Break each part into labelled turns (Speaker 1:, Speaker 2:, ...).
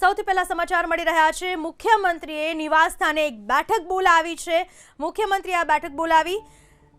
Speaker 1: સૌથી પહેલા સમાચાર મળી રહ્યા છે. મુખ્યમંત્રીએ નિવાસ સ્થાને એક બેઠક બોલાવી છે. મુખ્યમંત્રીએ આ બેઠક બોલાવી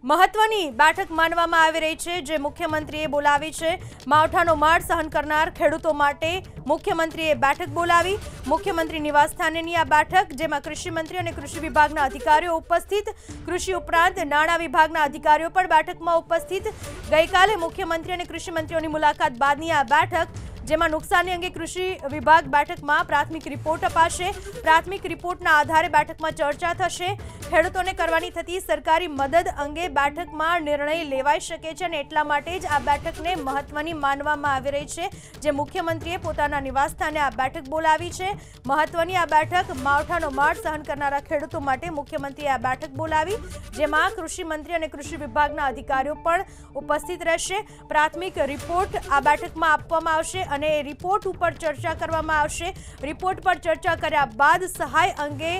Speaker 1: મહત્વની બેઠક માનવામાં આવી રહી છે, જે મુખ્યમંત્રીએ બોલાવી છે. માવઠાનો માળ સહન કરનાર ખેડૂતો માટે મુખ્યમંત્રીએ બેઠક બોલાવી. મુખ્યમંત્રી નિવાસ સ્થાનેની આ બેઠક, જેમાં કૃષિમંત્રી અને કૃષિ વિભાગના અધિકારીઓ ઉપસ્થિત. કૃષિ ઉપરાંત નાણાં વિભાગના અધિકારીઓ પણ બેઠકમાં ઉપસ્થિત. ગઈકાલે મુખ્યમંત્રી અને કૃષિમંત્રીઓની મુલાકાત બાદની આ બેઠક જેમાં નુકસાની અંગે કૃષિ વિભાગ બેઠકમાં પ્રાથમિક રિપોર્ટ અપાશે. પ્રાથમિક રિપોર્ટના આધારે બેઠકમાં ચર્ચા થશે. ખેડૂતોને કરવાની થતી સરકારી મદદ અંગે બેઠકમાં નિર્ણય લેવાઈ શકે છે અને એટલા માટે જ આ બેઠકને મહત્વની માનવામાં આવી રહી છે. જે મુખ્યમંત્રીએ પોતાના નિવાસસ્થાને આ બેઠક બોલાવી છે. મહત્વની આ બેઠક માવઠાનો માળ સહન કરનારા ખેડૂતો માટે મુખ્યમંત્રીએ આ બેઠક બોલાવી, જેમાં કૃષિ મંત્રી અને કૃષિ વિભાગના અધિકારીઓ પણ ઉપસ્થિત રહેશે. પ્રાથમિક રિપોર્ટ આ બેઠકમાં આપવામાં આવશે અને રિપોર્ટ ઉપર ચર્ચા કરવામાં આવશે. રિપોર્ટ પર ચર્ચા કર્યા બાદ સહાય અંગે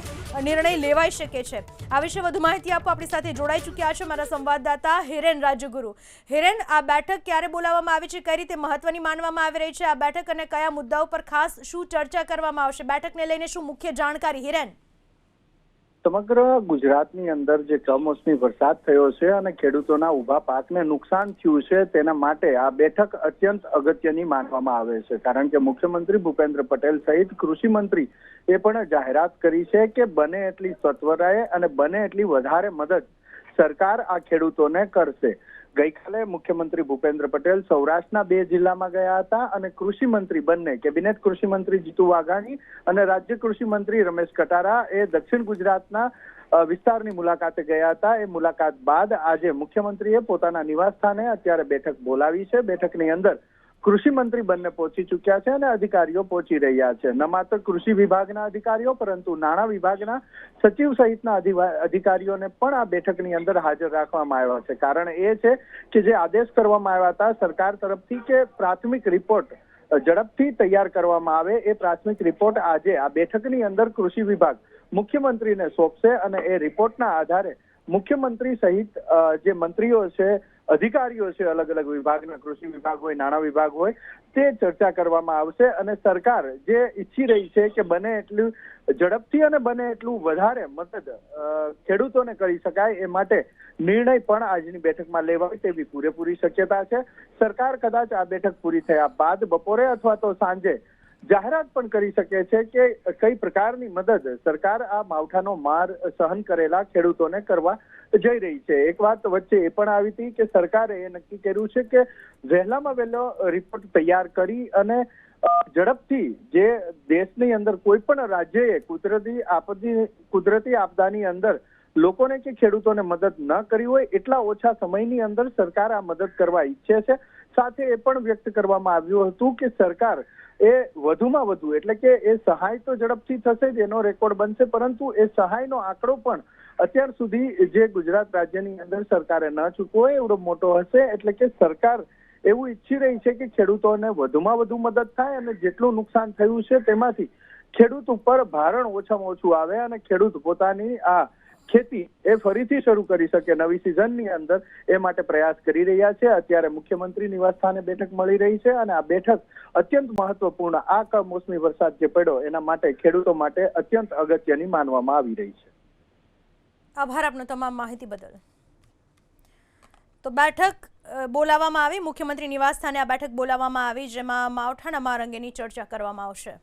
Speaker 1: નિર્ણય લેવાઈ શકે છે. આ વિશે વધુ માહિતી આપો આપણી સાથે જોડાઈ ચૂક્યા છે મારા સંવાદદાતા હિરેન રાજગુરુ. હિરેન, આ બેઠક ક્યારે બોલાવવામાં આવી છે? કઈ રીતે મહત્વની માનવામાં આવી રહી છે? આ બેઠક અને કયા મુદ્દાઓ પર ખાસ શું ચર્ચા કરવામાં આવશે? બેઠકને લઈને શું મુખ્ય જાણકારી? હિરેન.
Speaker 2: સમગ્ર ગુજરાતની અંદર જે કમોસમી વરસાદ થયો છે અને ખેડૂતોના ઊભા પાકને નુકસાન થયું છે તેના માટે આ બેઠક અત્યંત અગત્યની માનવામાં આવે છે. કારણ કે મુખ્યમંત્રી ભૂપેન્દ્ર પટેલ સહિત કૃષિ મંત્રી એ પણ જાહેરાત કરી છે કે બને એટલી સત્વરાએ અને બને એટલી વધારે મદદ સરકાર આ ખેડૂતોને કરશે. ગઈકાલે મુખ્યમંત્રી ભૂપેન્દ્ર પટેલ સૌરાષ્ટ્રના બે જિલ્લામાં ગયા હતા અને કૃષિ મંત્રી બંને, કેબિનેટ કૃષિ મંત્રી જીતુ વાઘાણી અને રાજ્ય કૃષિ મંત્રી રમેશ કટારા એ દક્ષિણ ગુજરાતના વિસ્તારની મુલાકાતે ગયા હતા. એ મુલાકાત બાદ આજે મુખ્યમંત્રીએ પોતાના નિવાસ સ્થાને અત્યારે બેઠક બોલાવી છે. બેઠકની અંદર કૃષિ મંત્રી બંને પહોંચી ચુક્યા છે અને અધિકારીઓ પહોંચી રહ્યા છે. ન માત્ર કૃષિ વિભાગના અધિકારીઓ, પરંતુ નાણાં વિભાગના સચિવ સહિતના અધિકારીઓને પણ આ બેઠકની અંદર હાજર રાખવામાં આવ્યા છે. કારણ એ છે કે જે આદેશ કરવામાં આવ્યા હતા સરકાર તરફથી કે પ્રાથમિક રિપોર્ટ ઝડપથી તૈયાર કરવામાં આવે, એ પ્રાથમિક રિપોર્ટ આજે આ બેઠકની અંદર કૃષિ વિભાગ મુખ્યમંત્રીને સોંપશે અને એ રિપોર્ટના આધારે મુખ્યમંત્રી સહિત જે મંત્રીઓ છે અધિકારીઓ છે અલગ અલગ વિભાગના, કૃષિ વિભાગ હોય, નાણાં વિભાગ હોય, તે ચર્ચા કરવામાં આવશે અને સરકાર જે ઈચ્છી રહી છે કે બને એટલું ઝડપથી અને બને એટલું વધારે મદદ ખેડૂતોને કરી શકાય એ માટે નિર્ણય પણ આજની બેઠકમાં લેવાય તેવી પૂરેપૂરી શક્યતા છે. સરકાર કદાચ આ બેઠક પૂરી થયા બાદ બપોરે અથવા તો સાંજે જાહેરાત પણ કરી શકે છે કે કઈ પ્રકારની મદદ સરકાર આ માવઠાનો માર સહન કરેલા ખેડૂતોને કરવા જઈ રહી છે. એક વાત વચ્ચે એ પણ આવી હતી કે સરકારે એ નક્કી કર્યું છે કે વહેલામાં વહેલો રિપોર્ટ તૈયાર કરી અને ઝડપથી જે દેશની અંદર કોઈ પણ રાજ્યએ કુદરતી આપત્તિ કુદરતી આપદાની અંદર લોકોને કે ખેડૂતોને મદદ ન કરી હોય એટલા ઓછા સમયની અંદર સરકાર આ મદદ કરવા ઈચ્છે છે. સાથે એ પણ વ્યક્ત કરવામાં આવ્યું હતું કે સરકાર એ વધુમાં વધુ, એટલે કે એ સહાય તો ઝડપથી થશે જ, એનો રેકોર્ડ બનશે, પરંતુ એ સહાયનો આંકડો પણ અત્યાર સુધી જે ગુજરાત રાજ્યની અંદર સરકારે ન ચૂકવો એવડો મોટો હશે, એટલે કે સરકાર એવું ઈચ્છી રહી છે કે ખેડૂતોને વધુમાં વધુ મદદ થાય અને જેટલું નુકસાન થયું છે તેમાંથી ખેડૂત ઉપર ભારણ ઓછામાં ઓછું આવે અને ખેડૂત પોતાની આ ખેતી એ ફરીથી શરૂ કરી શકે નવી સિઝનની અંદર એ માટે પ્રયાસ કરી રહ્યા છે. અત્યારે મુખ્યમંત્રી નિવાસ સ્થાને બેઠક મળી રહી છે અને આ બેઠક અત્યંત મહત્વપૂર્ણ આ કમોસમી વરસાદ જે પડ્યો એના માટે ખેડૂતો માટે અત્યંત અગત્યની માનવામાં આવી રહી છે.
Speaker 1: આભાર આપનો તમામ માહિતી બદલ. તો બેઠક બોલાવવામાં આવી. મુખ્યમંત્રી નિવાસ સ્થાને આ બેઠક બોલાવવામાં આવી, જેમાં માવઠાના માર અંગેની ચર્ચા કરવામાં આવશે.